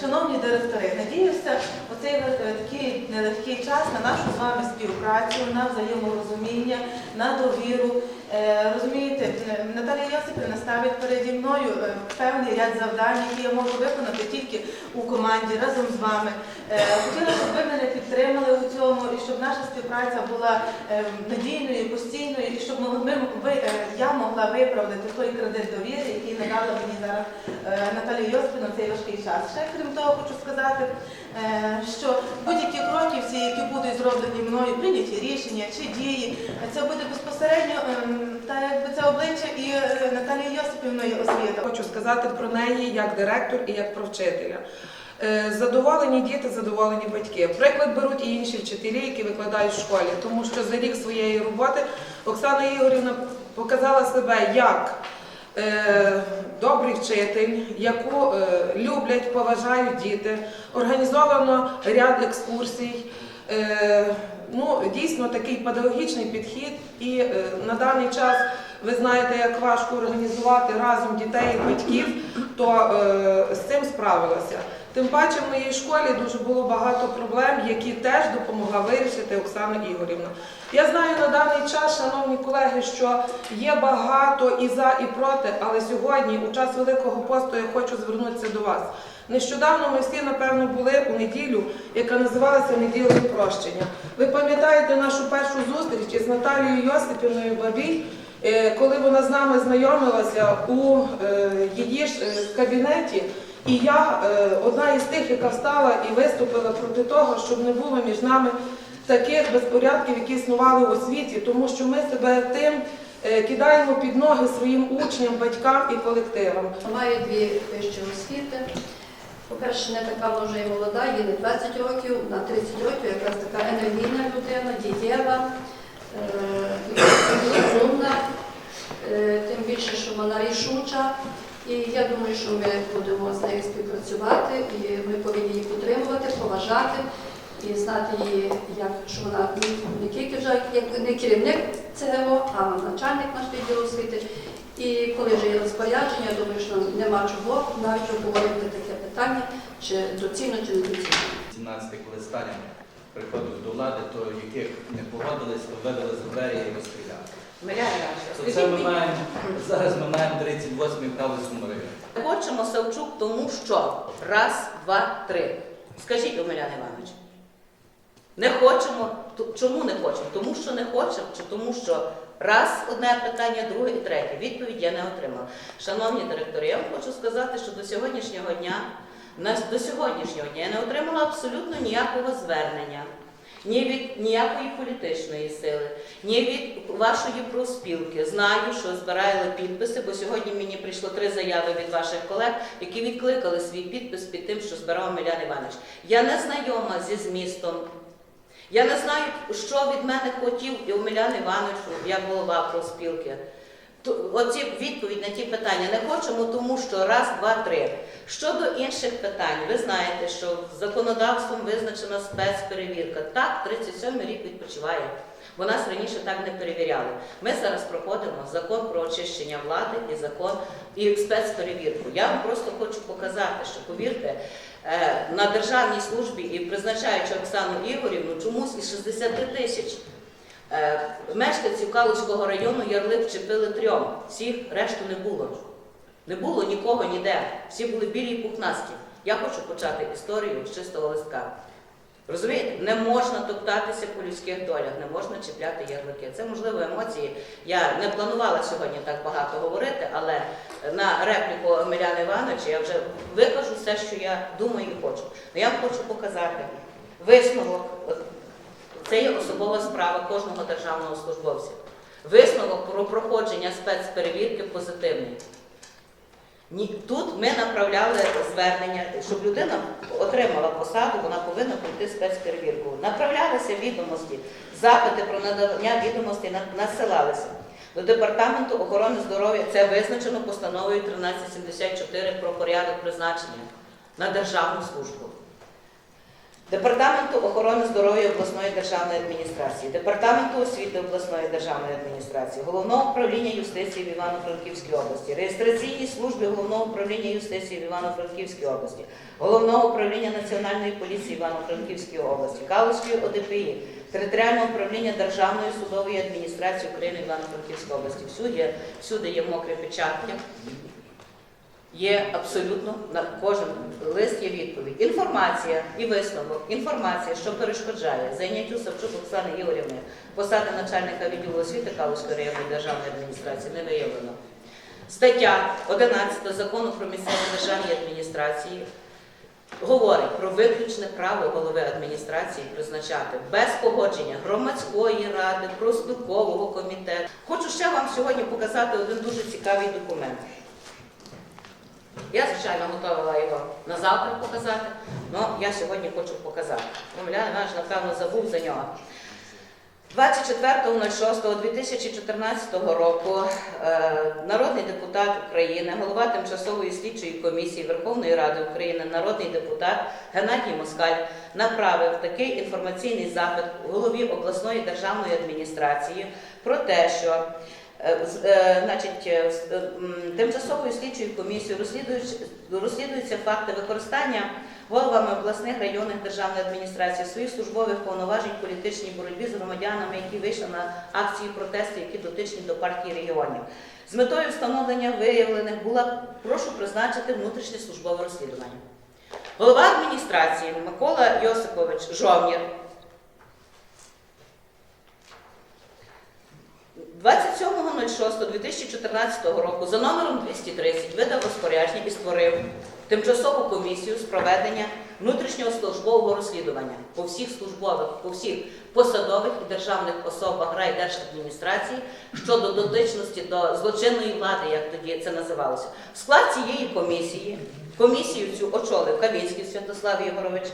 Шановні директори, надіюся, оцей е, такий нелегкий час на нашу з вами співпрацю, на взаєморозуміння, на довіру. Е, Розумієте, е, Наталія Йосипівна ставить переді мною е, певний ряд завдань, які я можу виконати тільки у команді разом з вами. Хотіла, щоб ви мене підтримали у цьому і щоб наша співпраця була надійною, постійною, і щоб ми, ви, я могла виправдати той кредит довіри, який надала мені зараз Наталія Йосипівна в цей важкий час. Крім того, хочу сказати, е, що будь-які кроки, всі, які будуть зроблені мною, прийняті рішення чи дії, це буде безпосередньо ем, та якби це обличчя і е, Наталії Йосипівної освіти. Хочу сказати про неї як директор і як про вчителя. Е, Задоволені діти, задоволені батьки. Приклад беруть і інші вчителі, які викладають в школі, тому що за рік своєї роботи Оксана Ігорівна показала себе як добрий вчитель, яку е, люблять, поважають діти. Організовано ряд екскурсій. Е, ну, дійсно такий педагогічний підхід, і е, на даний час ви знаєте, як важко організувати разом дітей і батьків, то е, з цим справилася. Тим паче в моїй школі дуже було багато проблем, які теж допомогла вирішити Оксана Ігорівна. Я знаю на даний час, шановні колеги, що є багато і за, і проти, але сьогодні, у час Великого посту, я хочу звернутися до вас. Нещодавно ми всі, напевно, були у неділю, яка називалася Неділею прощення. Ви пам'ятаєте нашу першу зустріч із Наталією Йосипівною Бабій, е, коли вона з нами знайомилася у е, її е, кабінеті. І я е, одна із тих, яка встала і виступила проти того, щоб не було між нами таких безпорядків, які існували у освіті, тому що ми себе тим е, кидаємо під ноги своїм учням, батькам і колективам. Маю дві вищі освіти. По-перше, не така вже і молода, їй не 20 років, на 30 років якраз така енергійна людина, дієва, е, розумна, тим більше, що вона рішуча. І я думаю, що ми будемо з нею співпрацювати, і ми повинні її підтримувати, поважати і знати її, як що вона не- тільки вже як не керівник ЦГО, а начальник наш відділу освіти. І коли вже є розпорядження, я думаю, що нема чого навіть обговорити таке питання, чи доцільно, чи не доцільно. 17 коли Сталін приходив до влади, то яких не погодились, то вивели за двері і розстріляли. То це ми маємо, зараз ми маємо 38-й правий сумарин. Хочемо Савчук, тому що раз, два, три. Скажіть, Омелян Іванович. Не хочемо. Чому не хочемо? Тому що не хочемо, чи тому що раз одне питання, друге і третє. Відповідь я не отримала. Шановні директори, я вам хочу сказати, що до сьогоднішнього дня, до сьогоднішнього дня я не отримала абсолютно ніякого звернення. Ні від ніякої політичної сили, ні від вашої профспілки. Знаю, що збирали підписи, бо сьогодні мені прийшло три заяви від ваших колег, які відкликали свій підпис під тим, що збирав Милян Іванович. Я не знайома зі змістом. Я не знаю, що від мене хотів Омелян Іванович, як голова профспілки. Оці відповідь на ті питання не хочемо, тому що раз, два, три. Щодо інших питань, ви знаєте, що законодавством визначена спецперевірка. Так, 37 рік відпочиває, бо нас раніше так не перевіряли. Ми зараз проходимо закон про очищення влади і закон і спецперевірку. Я вам просто хочу показати, що повірте, е, на державній службі і призначаючи Оксану Ігорівну, чомусь із 60 тисяч Мешканців Калуського району ярлик вчепили трьом. Всіх решту не було. Не було нікого ніде. Всі були білі і пухнасті. Я хочу почати історію з чистого листка. Розумієте, не можна топтатися по людських долях, не можна чіпляти ярлики. Це можливо емоції. Я не планувала сьогодні так багато говорити, але на репліку Омеляна Івановича я вже викажу все, що я думаю і хочу. Ну, я вам хочу показати висновок. Це є особова справа кожного державного службовця. Висновок про проходження спецперевірки позитивний. Тут ми направляли звернення, щоб людина отримала посаду, вона повинна пройти спецперевірку. Направлялися відомості, запити про надання відомостей на- надсилалися. До департаменту охорони здоров'я це визначено постановою 1374 про порядок призначення на державну службу. Департаменту охорони здоров'я обласної державної адміністрації, Департаменту освіти обласної державної адміністрації, Головного управління юстиції в Івано-Франківській області, реєстраційній службі Головного управління юстиції в Івано-Франківській області, Головного управління Національної поліції Івано-Франківській області, Калузької ОДПІ, Територіального управління Державної судової адміністрації України Івано-Франківській області. Всюди, є- всюди є мокре печатки. Є абсолютно на кожен лист є відповідь. Інформація і висновок. Інформація, що перешкоджає зайняттю Савчук Оксани Ігорівни посади начальника відділу освіти Калузької районної державної адміністрації не виявлено. Стаття 11 закону про місцеві державні адміністрації говорить про виключне право голови адміністрації призначати без погодження громадської ради, профспілкового комітету. Хочу ще вам сьогодні показати один дуже цікавий документ. Я, звичайно, готувала його на завтра показати, але я сьогодні хочу показати. Милян Іванович, напевно, забув за нього. 24.06.2014 року е, народний депутат України, голова Тимчасової слідчої комісії Верховної Ради України, народний депутат Геннадій Москаль направив такий інформаційний запит голові обласної державної адміністрації про те, що Значить, е, з- е, тимчасовою слідчою комісією розслідуються факти використання головами обласних районних державних адміністрацій своїх службових повноважень в політичній боротьбі з громадянами, які вийшли на акції протесту, які дотичні до партії регіонів. З метою встановлення виявлених була прошу призначити внутрішнє службове розслідування. Голова адміністрації Микола Йосипович Жовнір 27.06.2014 року за номером 230 видав розпорядження і створив тимчасову комісію з проведення внутрішнього службового розслідування по всіх службових, по всіх посадових і державних особах райдержадміністрації щодо дотичності до злочинної влади, як тоді це називалося. В склад цієї комісії комісію цю очолив Кавінський Святослав Єгорович,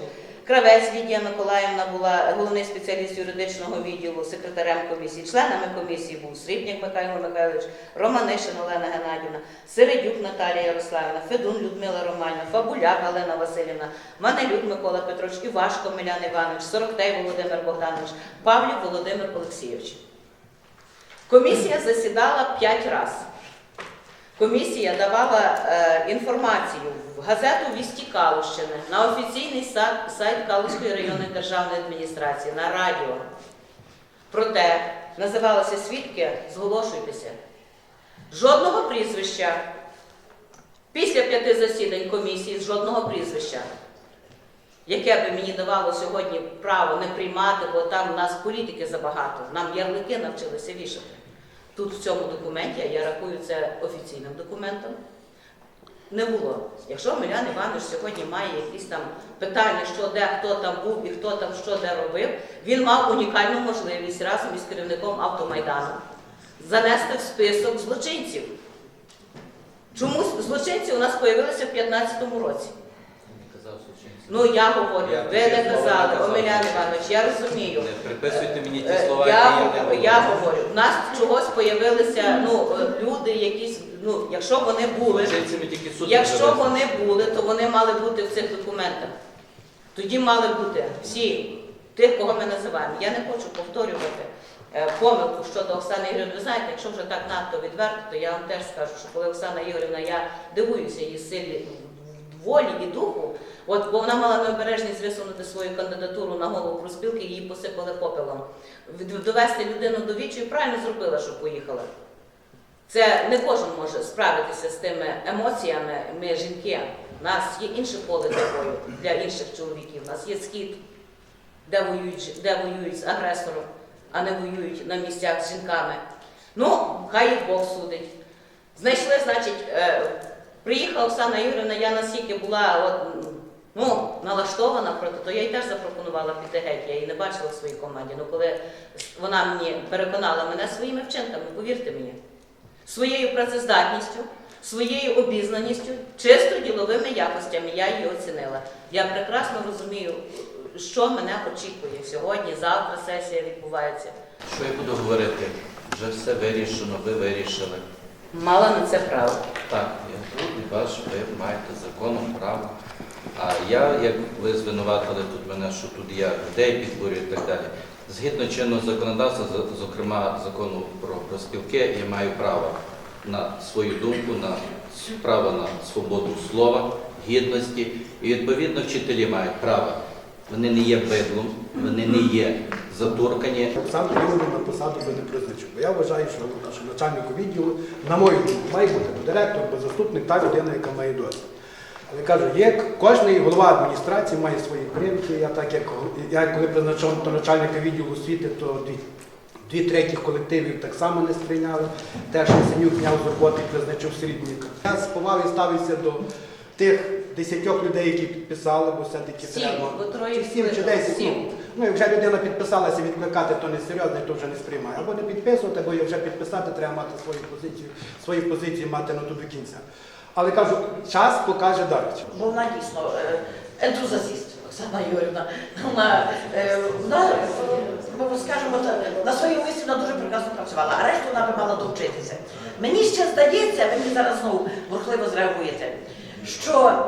Кравець Лідія Миколаївна була головний спеціаліст юридичного відділу, секретарем комісії. Членами комісії був Срібняк Михайло Михайлович, Романишин Олена Геннадівна, Середюк Наталія Ярославівна, Федун Людмила Романівна, Фабуляк Галина Васильівна, Манелюк Микола Петрович, Івашко Милян Іванович, Сороктей Володимир Богданович, Павлів Володимир Олексійович. Комісія засідала п'ять разів. Комісія давала е, інформацію в газету Вісті Калущини, на офіційний сайт, сайт Калузької районної державної адміністрації, на радіо. Проте називалося свідки, зголошуйтеся. Жодного прізвища. Після п'яти засідань комісії жодного прізвища, яке би мені давало сьогодні право не приймати, бо там у нас політики забагато, нам ярлики навчилися вішати. Тут в цьому документі, а я рахую це офіційним документом, не було. Якщо Милян Іванович сьогодні має якісь там питання, що де, хто там був і хто там що де робив, він мав унікальну можливість разом із керівником автомайдану занести в список злочинців. Чомусь злочинці у нас з'явилися в 2015 році. Ну я говорю, Я ви не казали. Омелян Іванович, я розумію. Не приписуйте мені ті Е, слова, Я, які я не я говорю. говорю, в нас чогось появилися ну, е, люди, якісь, ну, якщо вони були, якщо вони були, то вони мали бути в цих документах. Тоді мали бути всі тих, кого ми називаємо. Я не хочу повторювати е, помилку щодо Оксани Ігорівни. Ви знаєте, якщо вже так надто відверто, то я вам теж скажу, що коли Оксана Ігорівна, я дивуюся її силі волі і духу, от, бо вона мала необережність висунути свою кандидатуру на голову проспілки, її посипали попелом. Довести людину до вічу і правильно зробила, що поїхала. Це не кожен може справитися з тими емоціями. Ми жінки. У нас є інше поле для бою для інших чоловіків. У нас є схід, де воюють, де воюють з агресором, а не воюють на місцях з жінками. Ну, хай їх Бог судить. Знайшли, значить, е, приїхала Оксана Юрівна, я настільки була от, ну, налаштована проти, то я їй теж запропонувала піти геть. Я її не бачила в своїй команді. Ну, коли вона мені переконала мене своїми вчинками, повірте мені своєю працездатністю, своєю обізнаністю, чисто діловими якостями я її оцінила. Я прекрасно розумію, що мене очікує сьогодні, завтра сесія відбувається. Що я буду говорити? Вже все вирішено, ви вирішили. Мала на це право. Так, я тут і бачу, ви маєте законом право А я, як ви звинуватили тут мене, що тут я людей підбурюю і так далі. Згідно чинного законодавства, за- зокрема закону про проспілки, я маю право на свою думку, на право на свободу слова, гідності. І відповідно вчителі мають право. Вони не є бидлом, вони не є затуркані. Оксану Івановну на посаду би не призначив. Бо я вважаю, що, начальнику відділу, на мою думку, має бути директор, або заступник, та людина, яка має досвід. Але кажу, є кожен голова адміністрації має свої примки. Я так як я коли призначав до начальника відділу освіти, то дві, третіх колективів так само не сприйняли. Теж Синюк зняв з роботи і призначив середника. Я з повагою ставився до тих десятьох людей, які підписали, бо все-таки Сім, треба. бо троє Сім чи десять. Сім. ну, Ну, як людина підписалася відкликати, то не серйозно, то вже не сприймає. Або не підписувати, або вже підписати, треба мати свою позицію, свої позиції мати на ту до кінця. Але кажу, час покаже далі. Бо вона дійсно е, ентузіаст, Оксана Юрівна. Вона, е, вона ми скажемо, на своєму місці вона дуже прекрасно працювала, а решту вона би мала довчитися. Мені ще здається, ви мені зараз знову бурхливо зреагуєте, що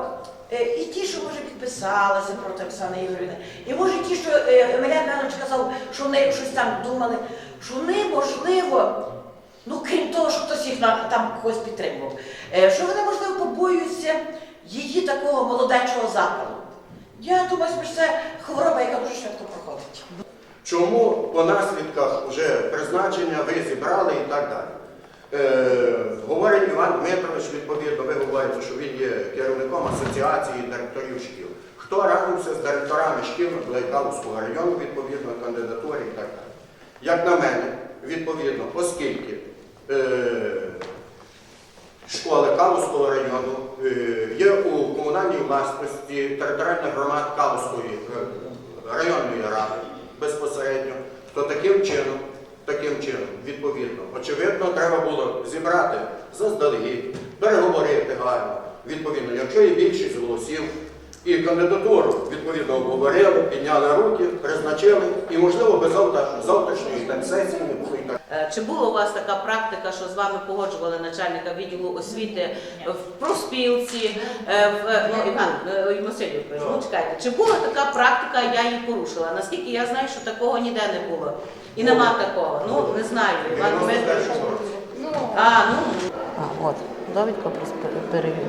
і ті, що може підписалися проти Оксани Ігорівни, і може ті, що е, Милян Іванович казав, що вони щось там думали, що вони, можливо, Ну, крім того, що хтось їх там когось підтримував, е, що вони, можливо, побоюються її такого молодечого запалу. Я думаю, що це хвороба, яка дуже швидко проходить. Чому по наслідках вже призначення ви зібрали і так далі? Е, говорить Іван Дмитрович, відповідно, ви що він є керівником асоціації директорів шкіл. Хто радився з директорами шкіл Блайкаловського району, відповідно, кандидатури і так далі. Як на мене, відповідно, оскільки е, школи Калузького району е, є у комунальній власності територіальних громад Калузької е, районної ради безпосередньо, то таким чином, таким чином, відповідно, очевидно, треба було зібрати заздалегідь, переговорити гарно, відповідно, якщо є більшість голосів, і кандидатуру відповідно обговорили, підняли руки, призначили, і можливо без завтра, завтрашньої там сесії не було і так. Е, Чи була у вас така практика, що з вами погоджували начальника відділу освіти в профспілці, е, в ну, Іван е, Васильович, ну чекайте, чи була така практика, я її порушила? Наскільки я знаю, що такого ніде не було. І нема такого. Ну не знаю. Іван Дмитрович. А, ну а, от довідка про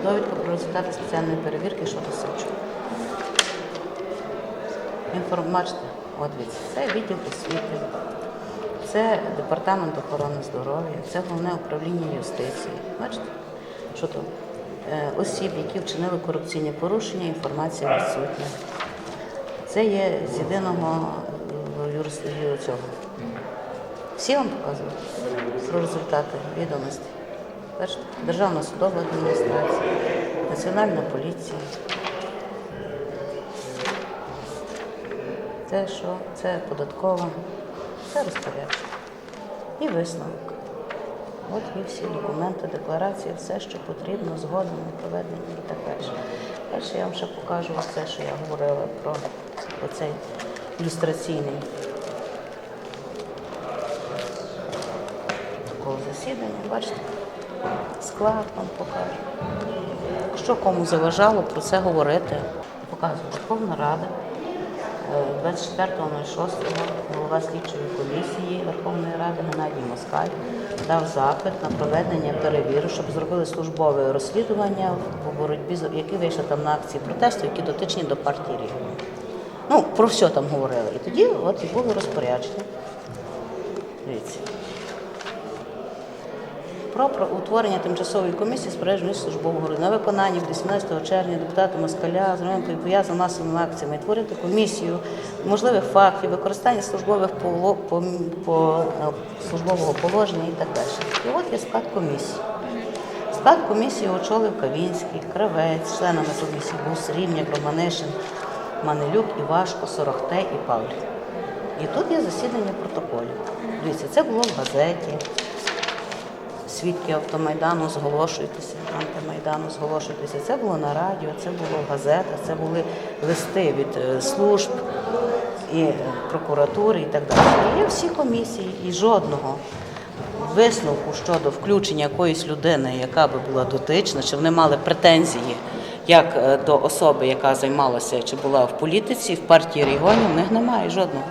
довідка про результати спеціальної перевірки щодо Сичу. Інформація, от це відділ освіти, це департамент охорони здоров'я, це головне управління юстиції. Бачите, що тут? Е, Осіб, які вчинили корупційні порушення, інформація відсутня. Це є з єдиного е, юрис- цього. Всі вам показують про результати відомостей. Державна судова адміністрація, Національна поліція. Це що? Це податкова, це розпорядження. І висновок. От є всі документи, декларації, все, що потрібно, згодом проведення і так далі. Далі я вам ще покажу все, що я говорила про оцей ілюстраційний такого засідання. Бачите, склад вам покажу. Що кому заважало про це говорити? Показую Верховна Рада. Е, 24.06 голова слідчої комісії Верховної Ради Геннадій Москаль дав запит на проведення перевірок, щоб зробили службове розслідування в боротьбі, які вийшли там на акції протесту, які дотичні до партії регіонів. Ну, про все там говорили. І тоді от і було розпорядження. Дивіться. Про, про утворення тимчасової комісії з перегляду службового на виконання 18 червня депутата Москаля з пов'язаного з масовими акціями творити комісію можливих фактів, використання службових поло, по, по, е, службового положення і так далі. І от є склад комісії. Склад комісії очолив Кавінський, Кравець, членами комісії був Срібняк, Романишин, Манилюк, Івашко, Сорохте і Павлів. І тут є засідання протоколів. Дивіться, це було в газеті. Свідки автомайдану зголошуйтеся, антимайдану зголошуйтеся. Це було на радіо, це було в газетах, це були листи від е, служб і е, прокуратури і так далі. Є всі комісії, і жодного висновку щодо включення якоїсь людини, яка би була дотична, чи вони мали претензії як е, до особи, яка займалася чи була в політиці, в партії регіонів, в них немає жодного.